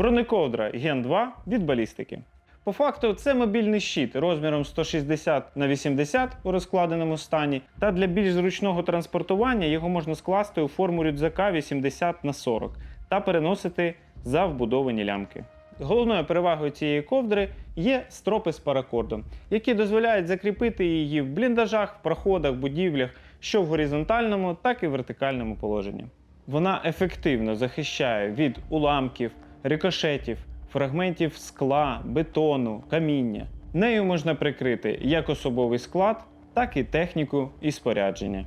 Бронековдра Ген 2 від балістики. По факту, це мобільний щит розміром 160 на 80 у розкладеному стані, та для більш зручного транспортування його можна скласти у форму рюкзака 80 на 40 та переносити за вбудовані лямки. Головною перевагою цієї ковдри є стропи з паракордом, які дозволяють закріпити її в бліндажах, в проходах, будівлях, що в горизонтальному, так і вертикальному положенні. Вона ефективно захищає від уламків, рикошетів, фрагментів скла, бетону, каміння. Нею можна прикрити як особовий склад, так і техніку і спорядження.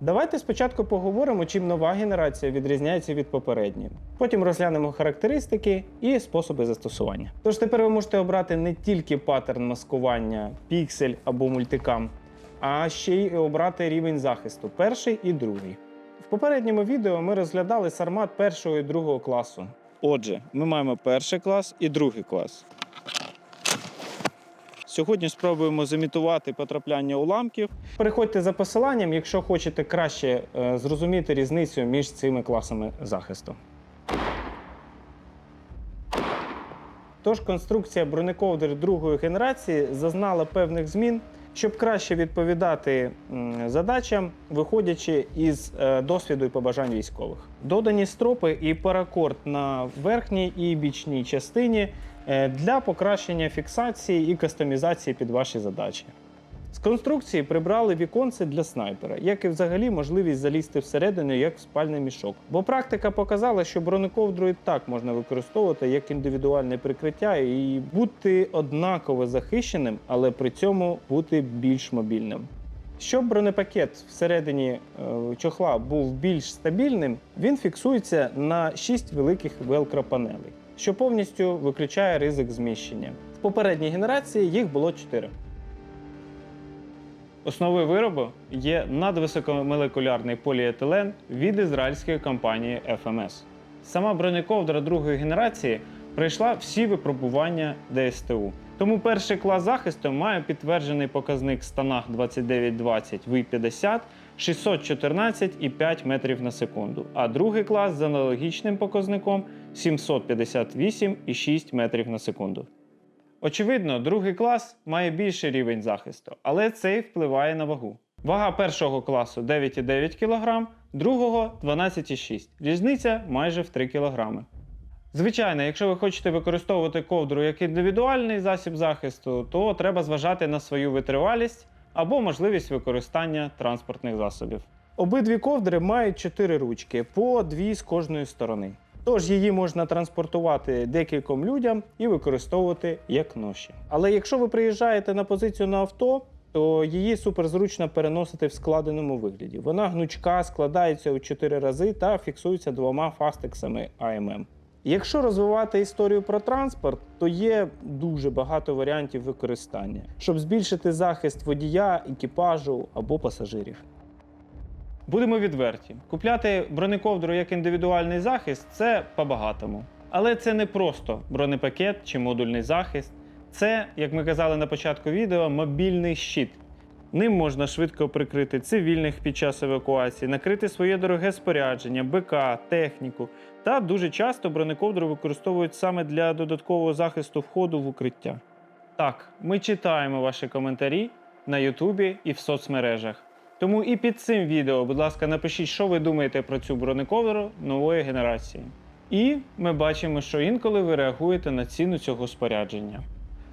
Давайте спочатку поговоримо, чим нова генерація відрізняється від попередньої. Потім розглянемо характеристики і способи застосування. Тож тепер ви можете обрати не тільки паттерн маскування, піксель або мультикам, а ще й обрати рівень захисту перший і другий. В попередньому відео ми розглядали сармат першого і другого класу. Отже, ми маємо перший клас і другий клас. Сьогодні спробуємо зімітувати потрапляння уламків. Переходьте за посиланням, якщо хочете краще е, зрозуміти різницю між цими класами захисту. Тож конструкція бронековдр другої генерації зазнала певних змін, щоб краще відповідати задачам, виходячи із е, досвіду і побажань військових. Додані стропи і паракорд на верхній і бічній частині е, для покращення фіксації і кастомізації під ваші задачі. З конструкції прибрали віконце для снайпера, як і взагалі можливість залізти всередину як в спальний мішок. Бо практика показала, що бронековдру і так можна використовувати як індивідуальне прикриття і бути однаково захищеним, але при цьому бути більш мобільним. Щоб бронепакет всередині е, чохла був більш стабільним, він фіксується на 6 великих велкро-панелей, що повністю виключає ризик зміщення. В попередній генерації їх було 4. Основою виробу є надвисокомолекулярний поліетилен від ізраїльської компанії FMS. Сама бронековдра другої генерації пройшла всі випробування ДСТУ. Тому перший клас захисту має підтверджений показник в станах 2920 В50 614,5 метрів на секунду, а другий клас з аналогічним показником 758,6 метрів на секунду. Очевидно, другий клас має більший рівень захисту, але це й впливає на вагу. Вага першого класу 9,9 кг, другого 12,6 Різниця майже в 3 кг. Звичайно, якщо ви хочете використовувати ковдру як індивідуальний засіб захисту, то треба зважати на свою витривалість або можливість використання транспортних засобів. Обидві ковдри мають 4 ручки, по 2 з кожної сторони. Тож її можна транспортувати декільком людям і використовувати як ноші. Але якщо ви приїжджаєте на позицію на авто, то її суперзручно переносити в складеному вигляді. Вона гнучка, складається у 4 рази та фіксується двома фастексами AMM. Якщо розвивати історію про транспорт, то є дуже багато варіантів використання, щоб збільшити захист водія, екіпажу або пасажирів. Будемо відверті, купляти бронековдру як індивідуальний захист це по-багатому. Але це не просто бронепакет чи модульний захист. Це, як ми казали на початку відео, мобільний щит. Ним можна швидко прикрити цивільних під час евакуації, накрити своє дороге спорядження, БК, техніку. Та дуже часто бронековдру використовують саме для додаткового захисту входу в укриття. Так, ми читаємо ваші коментарі на Ютубі і в соцмережах. Тому і під цим відео, будь ласка, напишіть, що ви думаєте про цю бронековдру нової генерації. І ми бачимо, що інколи ви реагуєте на ціну цього спорядження.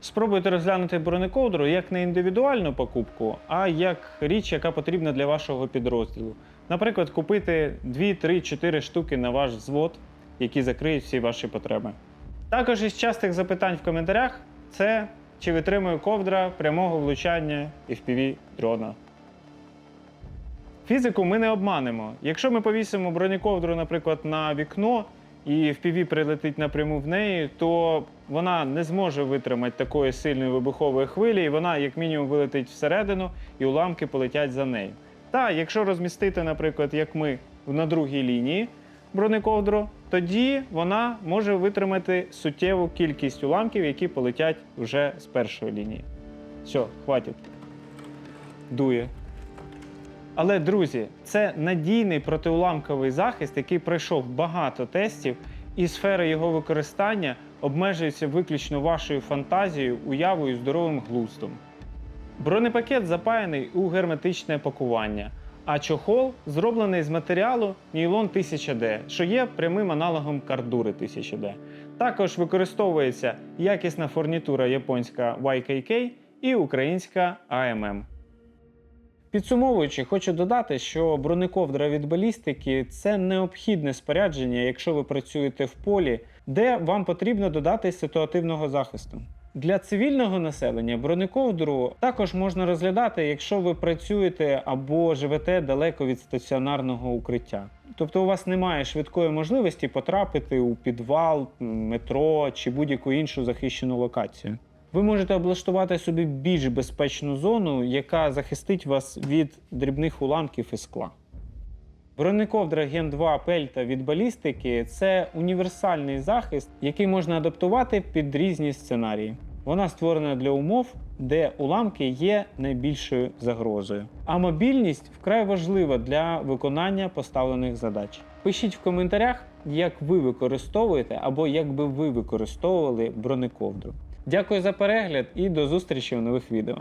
Спробуйте розглянути бронековдру як не індивідуальну покупку, а як річ, яка потрібна для вашого підрозділу. Наприклад, купити 2, 3, 4 штуки на ваш взвод, які закриють всі ваші потреби. Також із частих запитань в коментарях це чи витримує ковдра прямого влучання FPV дрона. Фізику ми не обманемо. Якщо ми повісимо бронековдру, наприклад, на вікно і FPV прилетить напряму в неї, то вона не зможе витримати такої сильної вибухової хвилі, і вона, як мінімум, вилетить всередину, і уламки полетять за нею. Та якщо розмістити, наприклад, як ми на другій лінії бронековдру, тоді вона може витримати суттєву кількість уламків, які полетять вже з першої лінії. Все, хватить. Дує. Але, друзі, це надійний протиуламковий захист, який пройшов багато тестів і сфера його використання обмежується виключно вашою фантазією, уявою і здоровим глуздом. Бронепакет запаяний у герметичне пакування, а чохол зроблений з матеріалу Нілон 1000D, що є прямим аналогом кардури 1000D. Також використовується якісна фурнітура японська YKK і українська AMM. Підсумовуючи, хочу додати, що бронековдра від балістики це необхідне спорядження, якщо ви працюєте в полі, де вам потрібно додати ситуативного захисту. Для цивільного населення бронековдру також можна розглядати, якщо ви працюєте або живете далеко від стаціонарного укриття. Тобто у вас немає швидкої можливості потрапити у підвал, метро чи будь-яку іншу захищену локацію. Ви можете облаштувати собі більш безпечну зону, яка захистить вас від дрібних уламків і скла. Бронековдра Gen 2 Пельта від балістики це універсальний захист, який можна адаптувати під різні сценарії. Вона створена для умов, де уламки є найбільшою загрозою. А мобільність вкрай важлива для виконання поставлених задач. Пишіть в коментарях, як ви використовуєте або як би ви використовували бронековдру. Дякую за перегляд і до зустрічі у нових відео.